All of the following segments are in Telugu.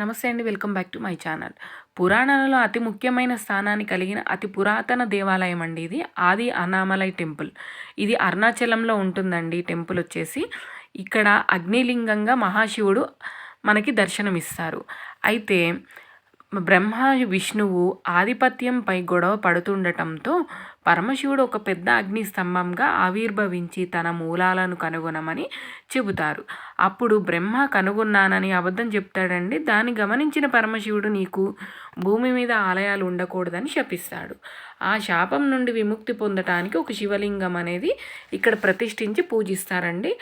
నమస్తే అండి welcome back to my channel. పురాణాలలో అతి ముఖ్యమైన స్థానాన్ని కలిగిన అతి పురాతన దేవాలయం అండి ఇది ఆది అనామలై టెంపుల్. ఇది అరుణాచలంలో ఉంటుందండి టెంపుల్ వచ్చేసి. ఇక్కడ అగ్నిలింగంగా మహాశివుడు మనకి దర్శనమిస్తారు. అయితే బ్రహ్మ విష్ణువు ఆధిపత్యంపై గొడవ పడుతుండటంతో పరమశివుడు ఒక పెద్ద అగ్ని స్తంభంగా ఆవిర్భవించి తన మూలాలను కనుగొనమని చెబుతారు. అప్పుడు బ్రహ్మ కనుగొన్నానని అబద్ధం చెప్తాడండి. దాన్ని గమనించిన పరమశివుడు నీకు భూమి మీద ఆలయాలు ఉండకూడదని శపిస్తాడు. ఆ శాపం నుండి విముక్తి పొందటానికి ఒక శివలింగం అనేది ఇక్కడ ప్రతిష్ఠించి పూజిస్తారండి.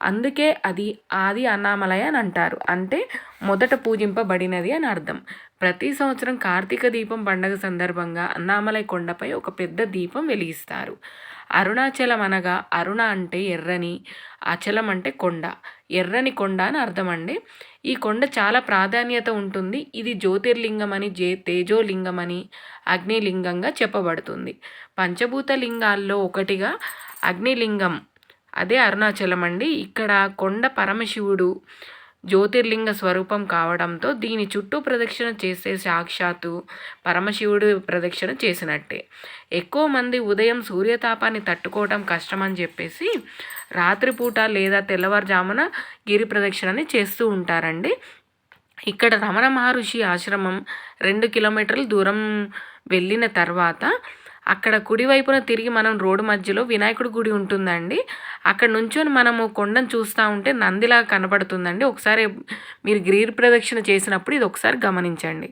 అందుకే అది ఆది అన్నామలయ అని అంటారు. అంటే మొదట పూజింపబడినది అని అర్థం. ప్రతి సంవత్సరం కార్తీక దీపం పండగ సందర్భంగా అన్నామలై కొండపై ఒక పెద్ద దీపం వెలిగిస్తారు. అరుణాచలం అనగా అరుణ అంటే ఎర్రని అచలం అంటే కొండ. ఎర్రని కొండ అని అర్థం అండి ఈ కొండ చాలా ప్రాధాన్యత ఉంటుంది. ఇది జ్యోతిర్లింగం అని జే తేజోలింగం అని అగ్నిలింగంగా చెప్పబడుతుంది. పంచభూత లింగాల్లో ఒకటిగా అగ్నిలింగం అదే అరుణాచలం అండి. ఇక్కడ కొండ పరమశివుడు జ్యోతిర్లింగ స్వరూపం కావడంతో దీని చుట్టూ ప్రదక్షిణ చేసే సాక్షాత్తు పరమశివుడు ప్రదక్షిణ చేసినట్టే. ఎక్కువ మంది ఉదయం సూర్యతాపాన్ని తట్టుకోవడం కష్టమని చెప్పేసి రాత్రిపూట లేదా తెల్లవారుజామున గిరి ప్రదక్షిణని చేస్తూ ఉంటారండి. ఇక్కడ రమణ మహర్షి ఆశ్రమం రెండు కిలోమీటర్ల దూరం వెళ్ళిన తర్వాత అక్కడ కుడివైపున తిరిగి మనం రోడ్డు మధ్యలో వినాయకుడి గుడి ఉంటుందండి. అక్కడ నుంచొని మనము కొండను చూస్తూ ఉంటే నందిలా కనబడుతుందండి ఒకసారి మీరు గిరి ప్రదక్షిణ చేసినప్పుడు ఇది ఒకసారి గమనించండి.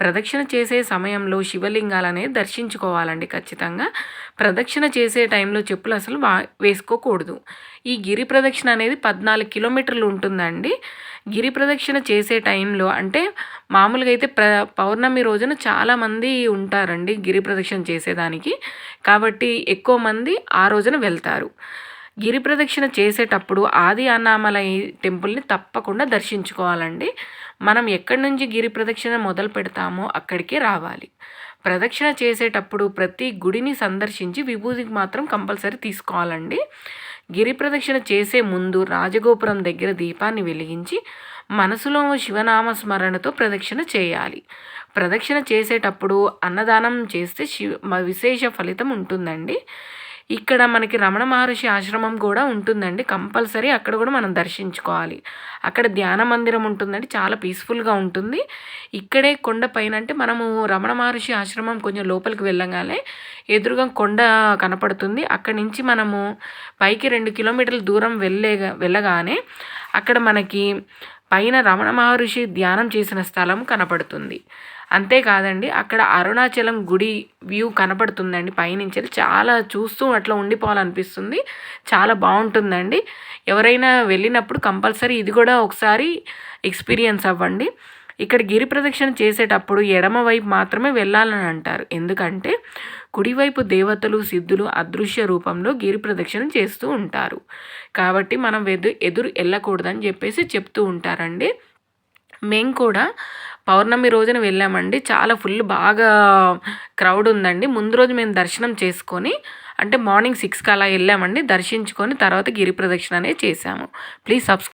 ప్రదక్షిణ చేసే సమయంలో శివలింగాలనేది దర్శించుకోవాలండి ఖచ్చితంగా. ప్రదక్షిణ చేసే టైంలో చెప్పులు అసలు వేసుకోకూడదు. ఈ గిరి ప్రదక్షిణ అనేది పద్నాలుగు కిలోమీటర్లు ఉంటుందండి. గిరి ప్రదక్షిణ చేసే టైంలో అంటే మామూలుగా అయితే ప్ర పౌర్ణమి రోజున చాలామంది ఉంటారండి గిరి ప్రదక్షిణ చేసేదానికి. కాబట్టి ఎక్కువ మంది ఆ రోజున వెళ్తారు. గిరి ప్రదక్షిణ చేసేటప్పుడు ఆది అన్నామలై టెంపుల్ని తప్పకుండా దర్శించుకోవాలండి. మనం ఎక్కడి నుంచి గిరి ప్రదక్షిణ మొదలు పెడతామో అక్కడికి రావాలి. ప్రదక్షిణ చేసేటప్పుడు ప్రతి గుడిని సందర్శించి విభూతికి మాత్రం కంపల్సరీ తీసుకోవాలండి. గిరి ప్రదక్షిణ చేసే ముందు రాజగోపురం దగ్గర దీపాన్ని వెలిగించి మనసులో శివనామ స్మరణతో ప్రదక్షిణ చేయాలి. ప్రదక్షిణ చేసేటప్పుడు అన్నదానం చేస్తే శివ విశేష ఫలితం ఉంటుందండి. ఇక్కడ మనకి రమణ మహర్షి ఆశ్రమం కూడా ఉంటుందండి. కంపల్సరీ అక్కడ కూడా మనం దర్శించుకోవాలి. అక్కడ ధ్యాన మందిరం ఉంటుందండి. చాలా పీస్ఫుల్గా ఉంటుంది. ఇక్కడే కొండ పైన అంటే మనము రమణ మహర్షి ఆశ్రమం కొంచెం లోపలికి వెళ్ళగానే ఎదురుగా కొండ కనపడుతుంది. అక్కడి నుంచి మనము పైకి రెండు కిలోమీటర్ల దూరం వెళ్ళే వెళ్ళగానే అక్కడ మనకి పైన రమణ మహర్షి ధ్యానం చేసిన స్థలం కనపడుతుంది. అంతేకాదండి అక్కడ అరుణాచలం గుడి వ్యూ కనపడుతుందండి. పైనుంచి చాలా చూస్తూ అట్లా ఉండిపోవాలనిపిస్తుంది. చాలా బాగుంటుందండి. ఎవరైనా వెళ్ళినప్పుడు కంపల్సరీ ఇది కూడా ఒకసారి ఎక్స్పీరియన్స్ అవ్వండి. ఇక్కడ గిరి ప్రదక్షిణ చేసేటప్పుడు ఎడమ వైపు మాత్రమే వెళ్ళాలని అంటారు. ఎందుకంటే కుడివైపు దేవతలు సిద్ధులు అదృశ్య రూపంలో గిరి ప్రదక్షిణ చేస్తూ ఉంటారు. కాబట్టి మనం ఎదు ఎదురు వెళ్ళకూడదని చెప్పేసి చెప్తూ ఉంటారండి. మేము కూడా పౌర్ణమి రోజున వెళ్ళామండి. చాలా ఫుల్ బాగా క్రౌడ్ ఉందండి. ముందు రోజు మేము దర్శనం చేసుకొని అంటే మార్నింగ్ సిక్స్కి అలా వెళ్ళామండి. దర్శించుకొని తర్వాత గిరి ప్రదక్షిణ అనేది చేశాము. Please subscribe